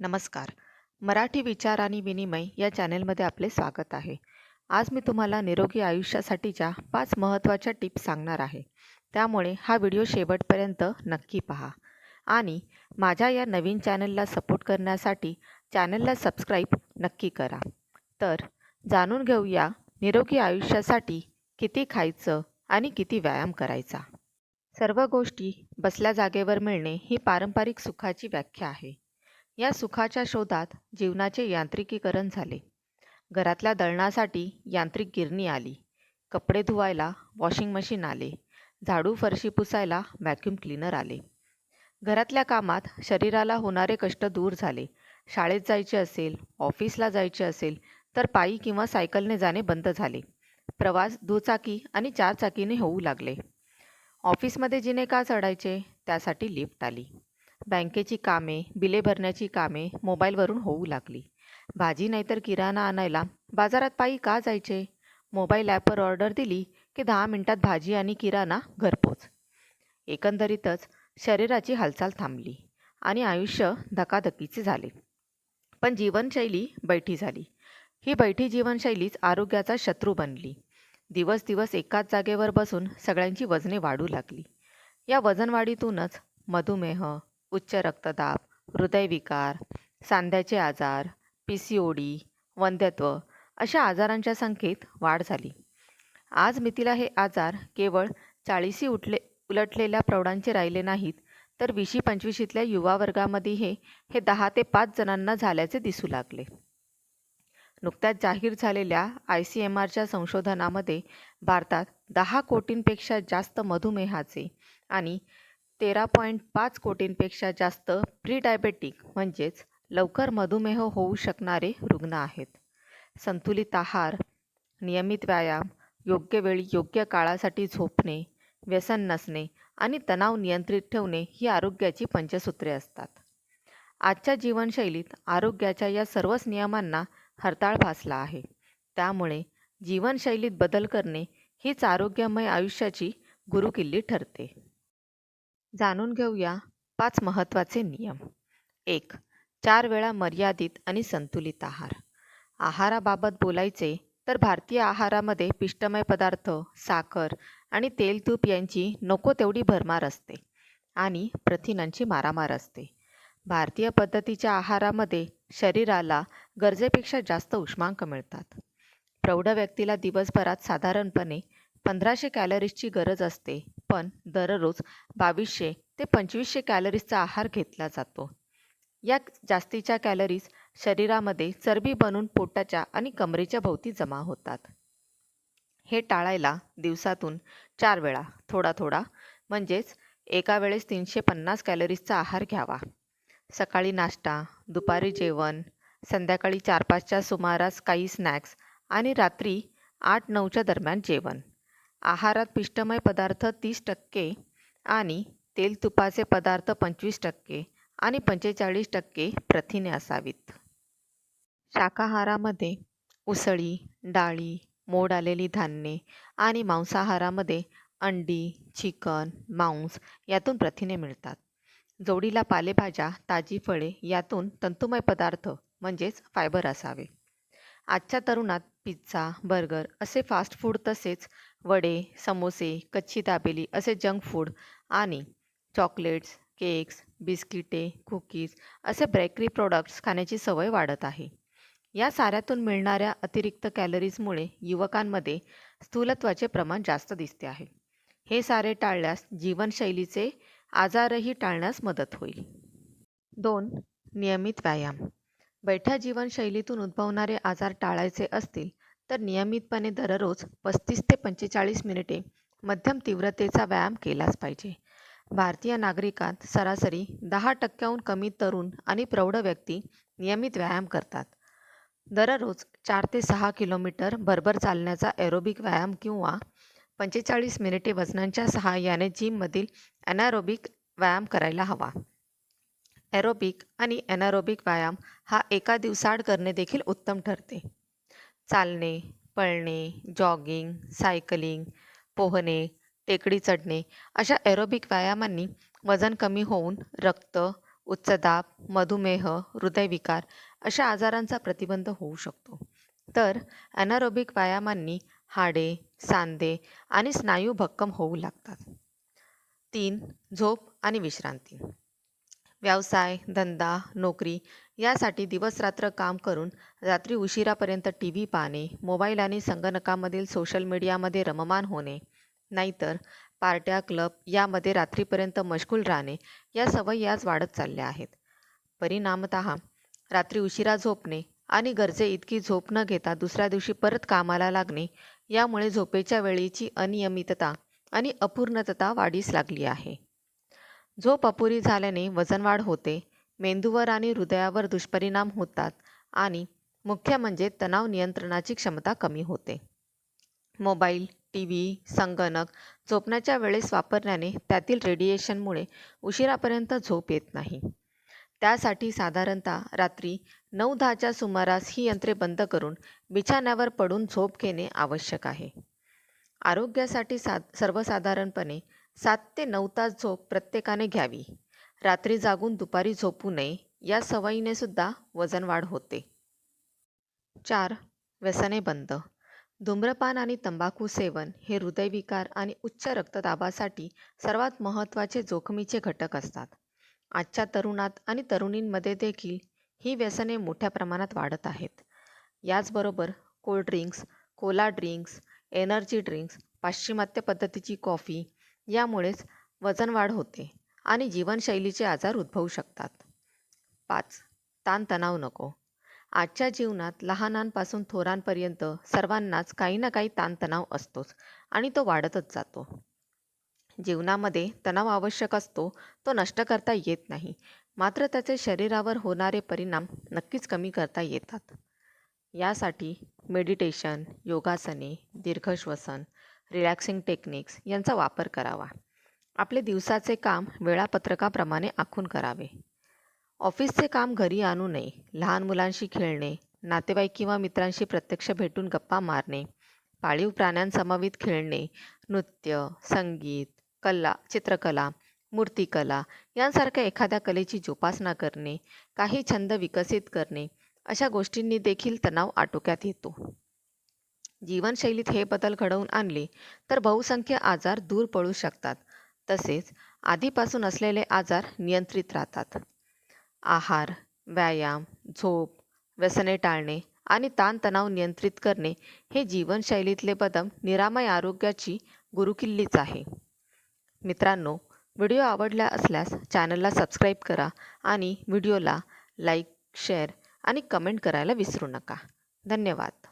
नमस्कार. मराठी विचार आणि विनिमय या चॅनेलमध्ये आपले स्वागत आहे. आज मी तुम्हाला निरोगी आयुष्यासाठीच्या पाच महत्त्वाच्या टिप्स सांगणार आहे. त्यामुळे हा व्हिडिओ शेवटपर्यंत नक्की पहा. आणि माझ्या या नवीन चॅनलला सपोर्ट करण्यासाठी चॅनलला सबस्क्राईब नक्की करा. तर जाणून घेऊया निरोगी आयुष्यासाठी किती खायचं आणि किती व्यायाम करायचा. सर्व गोष्टी बसल्या जागेवर मिळणे ही पारंपरिक सुखाची व्याख्या आहे. या सुखाच्या शोधात जीवनाचे यांत्रिकीकरण झाले. घरातल्या दळणासाठी यांत्रिक गिरणी आली. कपडे धुवायला वॉशिंग मशीन आले. झाडू फरशी पुसायला व्हॅक्यूम क्लीनर आले. घरातल्या कामात शरीराला होणारे कष्ट दूर झाले. शाळेत जायचे असेल, ऑफिसला जायचे असेल तर पायी किंवा सायकलने जाणे बंद झाले. प्रवास दुचाकी आणि चारचाकीने होऊ लागले. ऑफिसमध्ये जिने का चढायचे? त्यासाठी लिफ्ट आली. बँकेची कामे, बिले भरण्याची कामे मोबाईलवरून होऊ लागली. भाजी नाहीतर किराणा आणायला बाजारात पायी का जायचे? मोबाईल ॲपवर ऑर्डर दिली की दहा मिनिटात भाजी आणि किराणा घरपोच. एकंदरीतच शरीराची हालचाल थांबली आणि आयुष्य धकाधकीचे झाले. पण जीवनशैली बैठी झाली. ही बैठी जीवनशैलीच आरोग्याचा शत्रू बनली. दिवस दिवस एकाच जागेवर बसून सगळ्यांची वजने वाढू लागली. या वजनवाढीतूनच मधुमेह, उच्च रक्तदाब, हृदयविकार, सांध्याचे आजार, पी सी ओ डी वंध्यत्व अशा आजारांच्या संख्येत वाढ झाली. आज मितीला हे आजार केवळ चाळिशी उठले उलटलेल्या प्रौढांचे राहिले नाहीत तर वीशी पंचवीशीतल्या युवा वर्गामध्येही हे दहा ते पाच जणांना झाल्याचे दिसू लागले. नुकत्याच जाहीर झालेल्या आय सी एम आरच्या संशोधनामध्ये भारतात दहा कोटींपेक्षा जास्त मधुमेहाचे आणि तेरा पॉईंट पाच कोटींपेक्षा जास्त प्री-डायबेटिक म्हणजेच लवकर मधुमेह होऊ शकणारे रुग्ण आहेत. संतुलित आहार, नियमित व्यायाम, योग्य वेळी योग्य काळासाठी झोपणे, व्यसन नसणे आणि तणाव नियंत्रित ठेवणे ही आरोग्याची पंचसूत्रे असतात. आजच्या जीवनशैलीत आरोग्याच्या या सर्वच नियमांना हरताळ फासला आहे. त्यामुळे जीवनशैलीत बदल करणे हीच आरोग्यमय आयुष्याची गुरुकिल्ली ठरते. जाणून घेऊया पाच महत्त्वाचे नियम. एक चार वेळा मर्यादित आणि संतुलित आहार. आहाराबाबत बोलायचे तर भारतीय आहारामध्ये पिष्टमय पदार्थ, साखर आणि तेल-तूप यांची नको तेवढी भरमार असते आणि प्रथिनांची मारामार असते. भारतीय पद्धतीच्या आहारामध्ये शरीराला गरजेपेक्षा जास्त उष्मांक मिळतात. प्रौढ व्यक्तीला दिवसभरात साधारणपणे पंधराशे कॅलरीजची गरज असते पण दररोज बावीसशे ते पंचवीसशे कॅलरीजचा आहार घेतला जातो. या जास्तीच्या कॅलरीज शरीरामध्ये चरबी बनून पोटाच्या आणि कमरेच्या भोवती जमा होतात. हे टाळायला दिवसातून चार वेळा थोडा थोडा म्हणजेच एका वेळेस तीनशे पन्नास कॅलरीजचा आहार घ्यावा. सकाळी नाश्ता, दुपारी जेवण, संध्याकाळी चार पाचच्या सुमारास काही स्नॅक्स आणि रात्री आठ नऊच्या दरम्यान जेवण. आहारात पिष्टमय पदार्थ तीस टक्के आणि तेल-तुपाचे पदार्थ पंचवीस टक्के आणि पंचेचाळीस टक्के प्रथिने असावीत. शाकाहारामध्ये उसळी, डाळी, मोड आलेली धान्ये आणि मांसाहारामध्ये अंडी, चिकन, मांस यातून प्रथिने मिळतात. जोडीला पालेभाज्या, ताजी फळे यातून तंतुमय पदार्थ म्हणजेच फायबर असावे. आजच्या तरुणात पिझ्झा, बर्गर असे फास्ट फूड तसेच वडे, समोसे, कच्ची दाबेली असे जंक फूड आणि चॉकलेट्स, केक्स, बिस्किटे, कुकीज असे बेकरी प्रोडक्ट्स खाण्याची सवय वाढत आहे. या साऱ्यातून मिळणाऱ्या अतिरिक्त कॅलरीजमुळे युवकांमध्ये स्थूलत्वाचे प्रमाण जास्त दिसते आहे. हे सारे टाळल्यास जीवनशैलीचे आजारही टाळण्यास मदत होईल. दोन नियमित व्यायाम. बैठ्या जीवनशैलीतून उद्भवणारे आजार टाळायचे असतील तर नियमितपणे दररोज पस्तीस ते पंचेचाळीस मिनिटे मध्यम तीव्रतेचा व्यायाम केलाच पाहिजे. भारतीय नागरिकात सरासरी दहा टक्क्याहून कमी तरुण आणि प्रौढ व्यक्ती नियमित व्यायाम करतात. दररोज चार ते सहा किलोमीटर भरभर चालण्याचा एरोबिक व्यायाम किंवा पंचेचाळीस मिनिटे वजनांच्या सहाय्याने जिममधील ॲनारोबिक व्यायाम करायला हवा. एरोबिक आणि ॲनारोबिक व्यायाम हा एका दिवसाआड करणे देखील उत्तम ठरते. चालणे, पळणे, जॉगिंग, सायकलिंग, पोहणे, टेकडी चढणे अशा एरोबिक व्यायामांनी वजन कमी होऊन रक्त, उच्च दाब मधुमेह हृदयविकार अशा आजारांचा प्रतिबंध होऊ शकतो. तर ॲनारोबिक व्यायामांनी हाडे सांधे आणि स्नायू भक्कम होऊ लागतात. तीन झोप आणि विश्रांती. व्यवसाय धंदा नोकरी यासाठी दिवसरात्र काम करून रात्री उशिरापर्यंत टी व्ही पाहणे मोबाईल आणि संगणकामधील सोशल मीडियामध्ये रममान होणे नाहीतर पार्ट्या क्लब यामध्ये रात्रीपर्यंत मशगूल राहणे या सवयी आज वाढत चालल्या आहेत. परिणामत रात्री उशिरा झोपणे आणि गरजे इतकी झोप न घेता दुसऱ्या दिवशी परत कामाला लागणे यामुळे झोपेच्या वेळेची अनियमितता आणि अपूर्णतता वाढीस लागली आहे. झोप अपुरी झाल्याने वजनवाढ होते मेंदूवर आणि हृदयावर दुष्परिणाम होतात आणि मुख्य म्हणजे तणाव नियंत्रणाची क्षमता कमी होते. मोबाईल टी व्ही संगणक झोपण्याच्या वेळेस वापरण्याने त्यातील रेडिएशनमुळे उशिरापर्यंत झोप येत नाही. त्यासाठी साधारणतः रात्री नऊ दहाच्या सुमारास ही यंत्रे बंद करून बिछाण्यावर पडून झोप घेणे आवश्यक आहे. आरोग्यासाठी सा सर्वसाधारणपणे सात ते नऊ तास झोप प्रत्येकाने घ्यावी. रात्री जागून दुपारी झोपू नये या सवयीने सुद्धा वजन वाढ होते. चार व्यसने बंद. धूम्रपान आणि तंबाखू सेवन हे हृदयविकार आणि उच्च रक्तदाबासाठी सर्वात महत्त्वाचे जोखमीचे घटक असतात. आजच्या तरुणात आणि तरुणींमध्ये देखील ही व्यसने मोठ्या प्रमाणात वाढत आहेत. याचबरोबर cold drinks cola drinks energy drinks पाश्चिमात्य पद्धतीची कॉफी यामुळेच वजन वाढ होते आणि जीवनशैलीचे आजार उद्भवू शकतात. पाच ताणतणाव नको. आजच्या जीवनात लहानांपासून थोरांपर्यंत सर्वांनाच काही ना काही ताणतणाव असतोच आणि तो वाढतच जातो. जीवनामध्ये तणाव आवश्यक असतो तो नष्ट करता येत नाही. मात्र त्याचे शरीरावर होणारे परिणाम नक्कीच कमी करता येतात. यासाठी मेडिटेशन योगासने दीर्घश्वसन रिलॅक्सिंग टेक्निक्स यांचा वापर करावा. आपले दिवसाचे काम वेळापत्रकाप्रमाणे आखून करावे. ऑफिसचे काम घरी आणू नये लहान मुलांशी खेळणे नातेवाईक किंवा मित्रांशी प्रत्यक्ष भेटून गप्पा मारणे पाळीव प्राण्यांसमवेत खेळणे नृत्य संगीत कला चित्रकला मूर्तिकला यांसारख्या एखाद्या कलेची जोपासना करणे काही छंद विकसित करणे अशा गोष्टींनी देखील तणाव आटोक्यात येतो. जीवनशैलीत हे बदल घडवून आणले तर बहुसंख्य आजार दूर पडू शकतात. तसेच आधीपासून असलेले आजार नियंत्रित राहतात. आहार व्यायाम झोप व्यसने टाळणे आणि ताणतणाव नियंत्रित करणे हे जीवनशैलीतले बदल निरामय आरोग्याची गुरुकिल्लीच आहे. मित्रांनो व्हिडिओ आवडला असल्यास चॅनलला सबस्क्राईब करा आणि व्हिडिओला लाईक शेअर आणि कमेंट करायला विसरू नका. धन्यवाद.